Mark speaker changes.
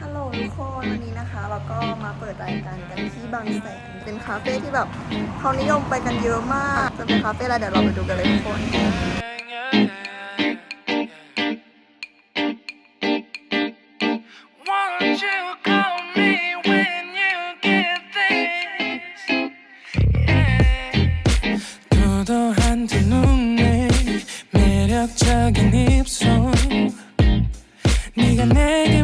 Speaker 1: ฮัลโหลทุกคนวันนี้นะคะ เราก็มาเปิดรายการกันที่บางแสน เป็นคาเฟ่ที่แบบเขานิยมไปกันเยอะมาก จะเป็นคาเฟ่อะไรเดี๋ยวเราไปดูกันเลยทุกคน
Speaker 2: Won't you call me when you get this? Yeah. 도도한 두 눈에 매력적인 입술 네가 내게